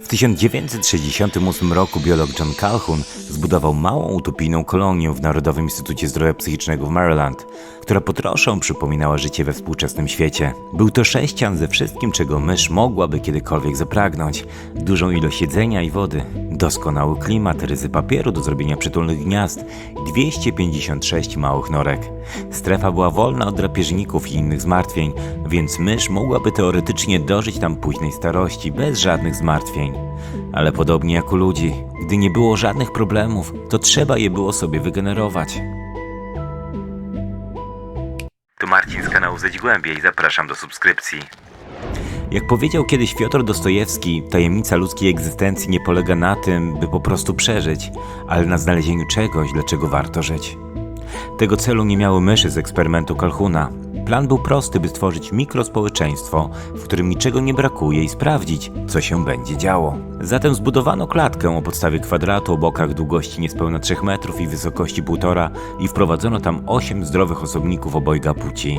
W 1968 roku biolog John Calhoun zbudował małą utopijną kolonię w Narodowym Instytucie Zdrowia Psychicznego w Maryland, która po trosze przypominała życie we współczesnym świecie. Był to sześcian ze wszystkim, czego mysz mogłaby kiedykolwiek zapragnąć. Dużą ilość jedzenia i wody, doskonały klimat, ryzy papieru do zrobienia przytulnych gniazd i 256 małych norek. Strefa była wolna od drapieżników i innych zmartwień, więc mysz mogłaby teoretycznie dożyć tam późnej starości bez żadnych zmartwień. Ale podobnie jak u ludzi, gdy nie było żadnych problemów, to trzeba je było sobie wygenerować. Tu Marcin z kanału Zejdź Głębiej, zapraszam do subskrypcji. Jak powiedział kiedyś Fiodor Dostojewski, tajemnica ludzkiej egzystencji nie polega na tym, by po prostu przeżyć, ale na znalezieniu czegoś, dlaczego warto żyć. Tego celu nie miały myszy z eksperymentu Kalhuna. Plan był prosty, by stworzyć mikrospołeczeństwo, w którym niczego nie brakuje i sprawdzić, co się będzie działo. Zatem zbudowano klatkę o podstawie kwadratu o bokach długości niespełna 3 metrów i wysokości 1,5 i wprowadzono tam 8 zdrowych osobników obojga płci.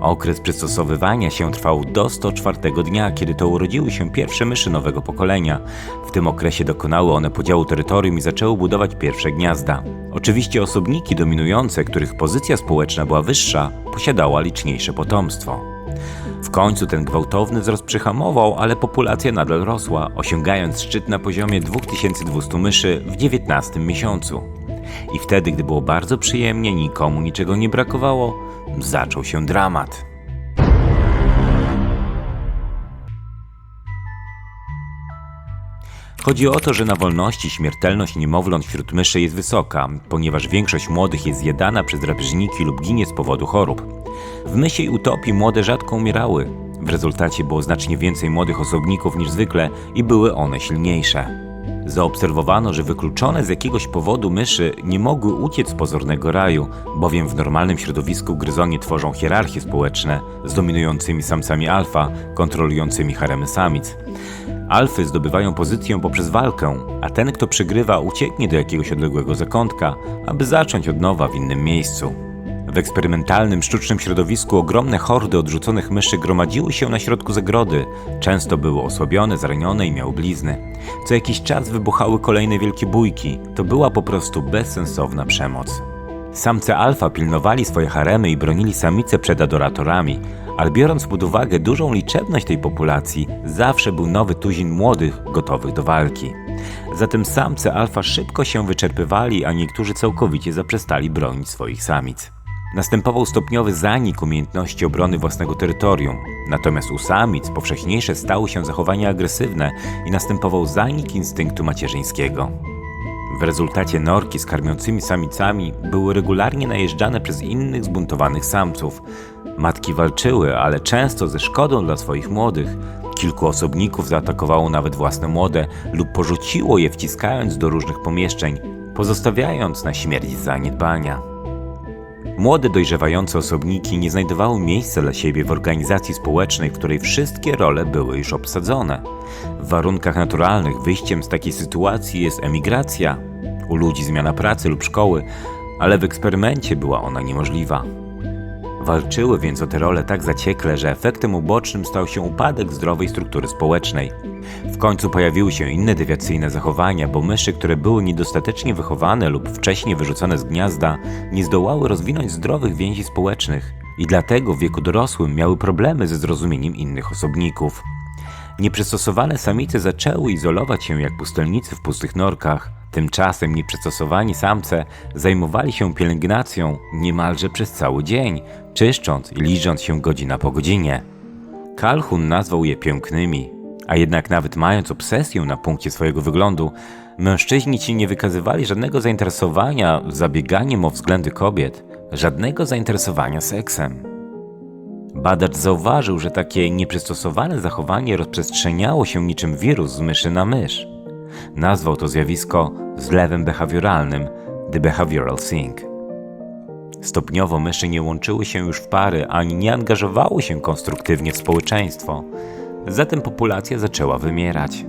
Okres przystosowywania się trwał do 104 dnia, kiedy to urodziły się pierwsze myszy nowego pokolenia. W tym okresie dokonały one podziału terytorium i zaczęły budować pierwsze gniazda. Oczywiście osobniki dominujące, których pozycja społeczna była wyższa, posiadała liczniejsze potomstwo. W końcu ten gwałtowny wzrost przyhamował, ale populacja nadal rosła, osiągając szczyt na poziomie 2200 myszy w 19 miesiącu. I wtedy, gdy było bardzo przyjemnie, nikomu niczego nie brakowało, zaczął się dramat. Chodzi o to, że na wolności śmiertelność niemowląt wśród myszy jest wysoka, ponieważ większość młodych jest zjadana przez drapieżniki lub ginie z powodu chorób. W mysiej utopii młode rzadko umierały. W rezultacie było znacznie więcej młodych osobników niż zwykle i były one silniejsze. Zaobserwowano, że wykluczone z jakiegoś powodu myszy nie mogły uciec z pozornego raju, bowiem w normalnym środowisku gryzonie tworzą hierarchie społeczne z dominującymi samcami alfa, kontrolującymi haremy samic. Alfy zdobywają pozycję poprzez walkę, a ten, kto przegrywa, ucieknie do jakiegoś odległego zakątka, aby zacząć od nowa w innym miejscu. W eksperymentalnym, sztucznym środowisku ogromne hordy odrzuconych myszy gromadziły się na środku zagrody. Często były osłabione, zranione i miały blizny. Co jakiś czas wybuchały kolejne wielkie bójki. To była po prostu bezsensowna przemoc. Samce alfa pilnowali swoje haremy i bronili samice przed adoratorami, ale biorąc pod uwagę dużą liczebność tej populacji, zawsze był nowy tuzin młodych, gotowych do walki. Zatem samce alfa szybko się wyczerpywali, a niektórzy całkowicie zaprzestali bronić swoich samic. Następował stopniowy zanik umiejętności obrony własnego terytorium, natomiast u samic powszechniejsze stały się zachowania agresywne i następował zanik instynktu macierzyńskiego. W rezultacie norki z karmiącymi samicami były regularnie najeżdżane przez innych zbuntowanych samców. Matki walczyły, ale często ze szkodą dla swoich młodych. Kilku osobników zaatakowało nawet własne młode lub porzuciło je wciskając do różnych pomieszczeń, pozostawiając na śmierć zaniedbania. Młode, dojrzewające osobniki nie znajdowały miejsca dla siebie w organizacji społecznej, w której wszystkie role były już obsadzone. W warunkach naturalnych wyjściem z takiej sytuacji jest emigracja, u ludzi zmiana pracy lub szkoły, ale w eksperymencie była ona niemożliwa. Walczyły więc o te role tak zaciekle, że efektem ubocznym stał się upadek zdrowej struktury społecznej. W końcu pojawiły się inne dewiacyjne zachowania, bo myszy, które były niedostatecznie wychowane lub wcześniej wyrzucone z gniazda, nie zdołały rozwinąć zdrowych więzi społecznych i dlatego w wieku dorosłym miały problemy ze zrozumieniem innych osobników. Nieprzystosowane samice zaczęły izolować się jak pustelnicy w pustych norkach. Tymczasem nieprzystosowani samce zajmowali się pielęgnacją niemalże przez cały dzień, czyszcząc i liżąc się godzina po godzinie. Kalhun nazwał je pięknymi, a jednak nawet mając obsesję na punkcie swojego wyglądu, mężczyźni ci nie wykazywali żadnego zainteresowania zabieganiem o względy kobiet, żadnego zainteresowania seksem. Badacz zauważył, że takie nieprzystosowane zachowanie rozprzestrzeniało się niczym wirus z myszy na mysz. Nazwał to zjawisko zlewem behawioralnym, the behavioral sync. Stopniowo myszy nie łączyły się już w pary ani nie angażowały się konstruktywnie w społeczeństwo. Zatem populacja zaczęła wymierać.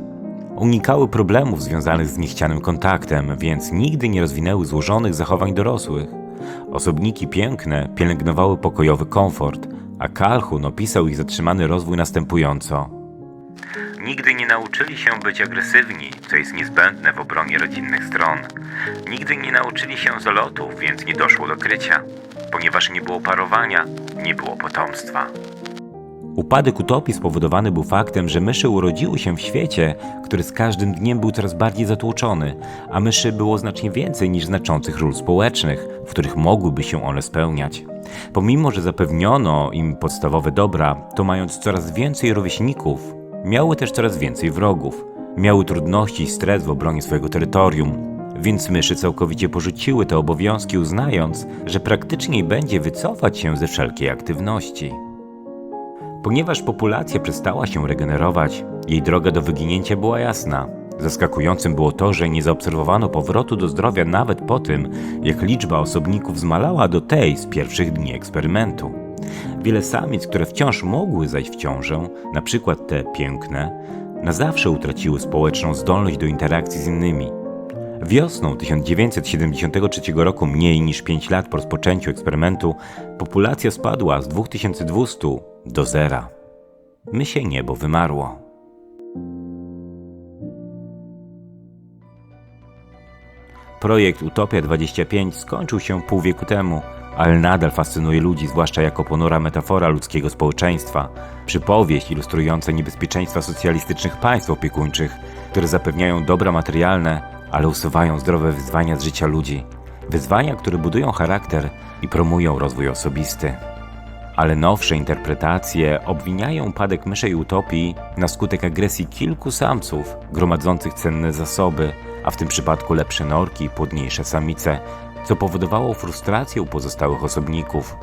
Unikały problemów związanych z niechcianym kontaktem, więc nigdy nie rozwinęły złożonych zachowań dorosłych. Osobniki piękne pielęgnowały pokojowy komfort, a Calhoun opisał ich zatrzymany rozwój następująco. Nigdy nie nauczyli się być agresywni, co jest niezbędne w obronie rodzinnych stron. Nigdy nie nauczyli się zalotów, więc nie doszło do krycia. Ponieważ nie było parowania, nie było potomstwa. Upadek utopii spowodowany był faktem, że myszy urodziły się w świecie, który z każdym dniem był coraz bardziej zatłoczony, a myszy było znacznie więcej niż znaczących ról społecznych, w których mogłyby się one spełniać. Pomimo, że zapewniono im podstawowe dobra, to mając coraz więcej rówieśników, miały też coraz więcej wrogów. Miały trudności i stres w obronie swojego terytorium, więc myszy całkowicie porzuciły te obowiązki, uznając, że praktyczniej będzie wycofać się ze wszelkiej aktywności. Ponieważ populacja przestała się regenerować, jej droga do wyginięcia była jasna. Zaskakującym było to, że nie zaobserwowano powrotu do zdrowia nawet po tym, jak liczba osobników zmalała do tej z pierwszych dni eksperymentu. Wiele samic, które wciąż mogły zajść w ciążę, na przykład te piękne, na zawsze utraciły społeczną zdolność do interakcji z innymi. Wiosną 1973 roku, mniej niż 5 lat po rozpoczęciu eksperymentu, populacja spadła z 2200 do zera. Mysie niebo wymarło. Projekt Utopia 25 skończył się pół wieku temu, ale nadal fascynuje ludzi, zwłaszcza jako ponura metafora ludzkiego społeczeństwa. Przypowieść ilustrująca niebezpieczeństwa socjalistycznych państw opiekuńczych, które zapewniają dobra materialne, ale usuwają zdrowe wyzwania z życia ludzi. Wyzwania, które budują charakter i promują rozwój osobisty. Ale nowsze interpretacje obwiniają upadek myszej utopii na skutek agresji kilku samców gromadzących cenne zasoby, a w tym przypadku lepsze norki i płodniejsze samice, co powodowało frustrację u pozostałych osobników.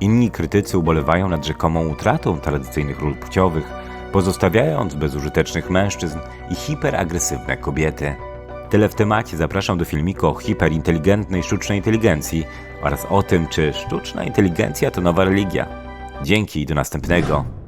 Inni krytycy ubolewają nad rzekomą utratą tradycyjnych ról płciowych, pozostawiając bezużytecznych mężczyzn i hiperagresywne kobiety. Tyle w temacie. Zapraszam do filmiku o hiperinteligentnej sztucznej inteligencji oraz o tym, czy sztuczna inteligencja to nowa religia. Dzięki i do następnego.